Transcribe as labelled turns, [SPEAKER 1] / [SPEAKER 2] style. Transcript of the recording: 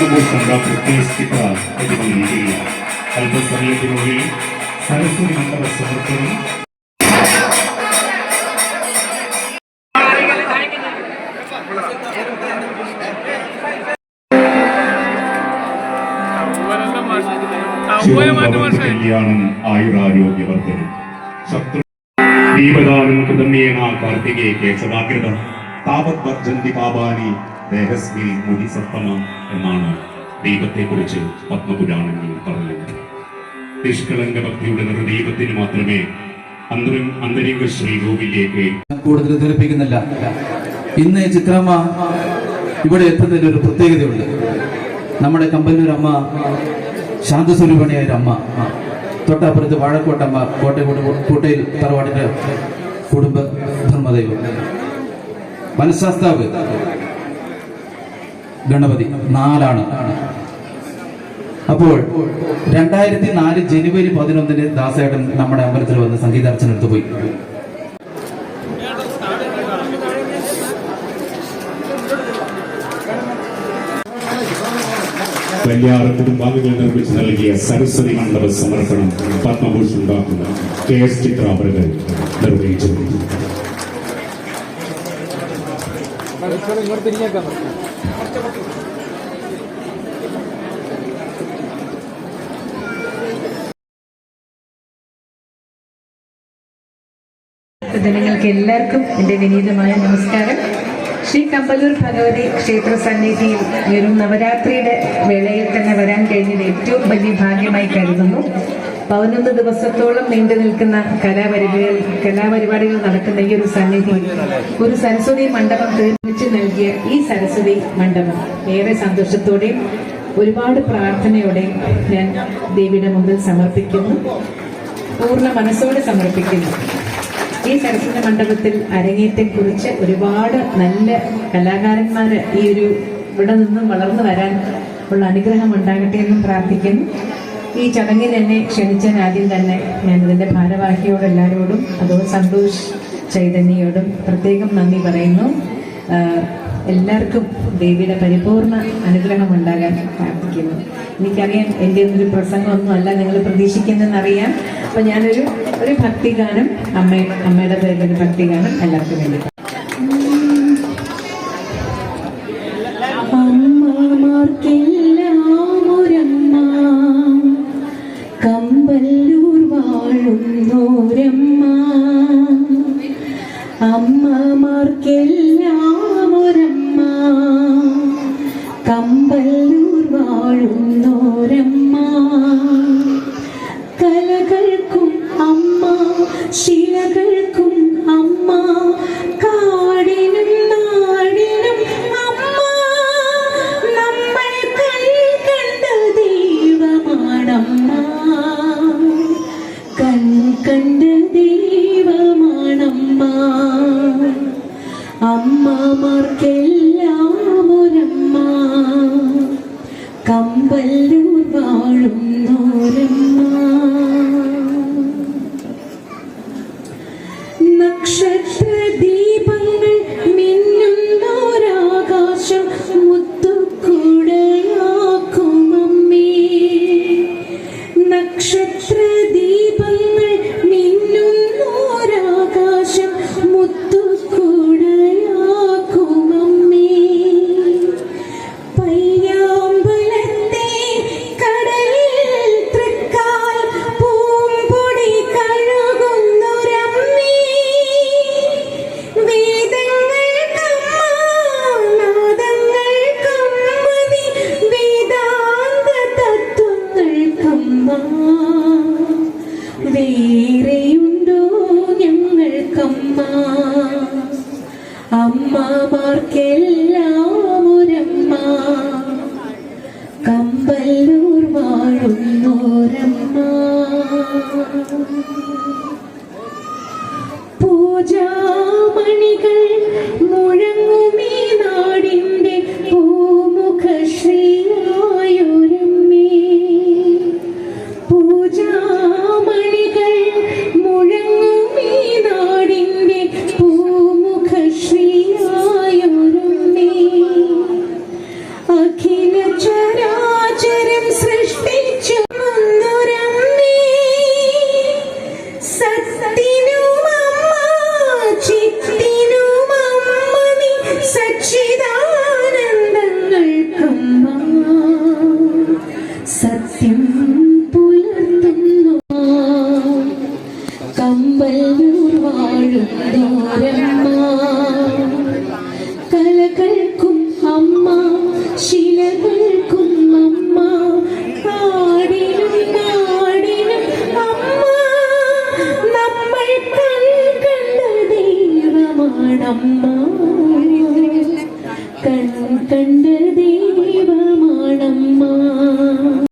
[SPEAKER 1] Bhagavathi Padma Bhushan doctor K ചിത്ര എത്തിക്കൊണ്ടിരിക്കുകയാണ് അല്പസമയത്തിനുള്ളിൽ സരസ്വതി മണ്ഡപ സമർപ്പണം ശിവഭഗവതി കല്യാണം ആയുരാരോഗ്യവർദ്ധനം ശത്രു ദീപദാനം കൃതമേണ കാർത്തികേ കേശവാകൃത താപത് വർജന്തി പാപാനി ദേഹസ്മിൽ മുടി സത്തമ എന്നാണ് ദൈവത്തെ കുറിച്ച് പത്മപുരാണങ്ങളിൽ പറയുന്നത്. നിഷ്കളങ്ക ഭക്തിയുടെ നിർദൈവത്തിന് മാത്രമേ അന്തരം അന്തരിംഗ ശ്രീകോവിലേക്ക്
[SPEAKER 2] കൂടുതൽ ധരിപ്പിക്കുന്നില്ല. ഇന്ന് ചിത്രമ്മ ഇവിടെ എത്തുന്നതിൽ ഒരു പ്രത്യേകതയുണ്ട്. നമ്മുടെ കമ്പല്ലൂർ അമ്മ ശാന്തസ്വരൂപണിയായ ഒരു അമ്മ. തൊട്ടപ്പുറത്ത് വാഴക്കോട്ടമ്മ കോട്ടയം കോട്ടയിൽ തറവാടിന്റെ കുടുംബ ധർമ്മദൈവം. മനഃശാസ്താവ് ഗണപതി. നാലാണ്. അപ്പോൾ രണ്ടായിരത്തി നാല് ജനുവരി പതിനൊന്നിന് ദാസേട്ടൻ നമ്മുടെ അമ്പലത്തിൽ വന്ന് സംഗീതാർച്ചന എടുത്തു പോയി.
[SPEAKER 1] കല്യാണ കുടുംബാംഗങ്ങൾ നിർമ്മിച്ചു നൽകിയ സരസ്വതി മണ്ഡപ സമർപ്പണം പത്മഭൂഷൺ ഡോക്ടർ കെ എസ് ചിത്രാപരകൾ നിർവഹിച്ചു.
[SPEAKER 3] ജനങ്ങൾക്ക് എല്ലാവർക്കും എന്റെ വിനീതമായ നമസ്കാരം. ശ്രീ കമ്പലൂർ ഭഗവതി ക്ഷേത്ര സന്നിധിയിൽ ഈ ഒരു നവരാത്രിയുടെ വേളയിൽ തന്നെ വരാൻ കഴിഞ്ഞത് ഏറ്റവും വലിയ ഭാഗ്യമായി കരുതുന്നു. പതിനൊന്ന് ദിവസത്തോളം നീണ്ടു നിൽക്കുന്ന കലാപരിപാടികൾ കലാപരിപാടികൾ നടക്കുന്ന ഈ ഒരു സന്നിധി ഒരു സരസ്വതി മണ്ഡപം തീർന്നിച്ച് നൽകിയ ഈ സരസ്വതി മണ്ഡപം. ഏറെ സന്തോഷത്തോടെയും ഒരുപാട് പ്രാർത്ഥനയോടെയും ഞാൻ ദേവിയുടെ മുമ്പിൽ സമർപ്പിക്കുന്നു. പൂർണ മനസ്സോടെ സമർപ്പിക്കുന്നു. ഈ സരസ്വതി മണ്ഡപത്തിൽ അരങ്ങേറ്റം കുറിച്ച് ഒരുപാട് നല്ല കലാകാരന്മാർ ഈ ഒരു ഇവിടെ നിന്നും വളർന്നു വരാൻ ഉള്ള അനുഗ്രഹം ഉണ്ടാകട്ടെ എന്നും പ്രാർത്ഥിക്കുന്നു. ഈ ചടങ്ങിൽ എന്നെ ക്ഷണിച്ചാൽ ആദ്യം തന്നെ ഞാൻ ഇതിന്റെ ഭാരവാഹിയോട് എല്ലാവരോടും അതുപോലെ സന്തോഷ് ചൈതന്യയോടും പ്രത്യേകം നന്ദി പറയുന്നു. എല്ലാവർക്കും ദേവിയുടെ പരിപൂർണ അനുഗ്രഹം ഉണ്ടാകാൻ പ്രാർത്ഥിക്കുന്നു. എനിക്കറിയാം എന്റെ ഒരു പ്രസംഗമൊന്നും അല്ല നിങ്ങൾ പ്രതീക്ഷിക്കുന്നതെന്നറിയാം. അപ്പൊ ഞാനൊരു ഒരു ഭക്തിഗാനം അമ്മ അമ്മയുടെ പേരിലൊരു ഭക്തിഗാനം എല്ലാവർക്കും വേണ്ടി കമ്പല്ലൂർ വാഴുന്നോരമ്മ. അമ്മമാർക്കെല്ലാമൊരമ്മ. കമ്പല്ലൂർ വാഴുന്നോരമ്മ. കലകൾക്കും അമ്മ ശിലകൾക്കും ദീപങ്ങൾ മിന്നുന്നോരാകാശം മുത്തുക്കുടയാക്കുമമ്മേ നക്ഷത്ര ദീപങ്ങൾ അമ്മമാർക്കെല്ലാം ഒരമ്മ കമ്പല്ലൂർ വാഴുന്നോരമ്മ. ചരാചരം സൃഷ്ടിച്ചു സത്യം പുലർത്തുന്നു. കമ്പൽ വാഴും ദൂരം ദൈവമാണമ്മ കണ്ട ദൈവമാണമ്മ.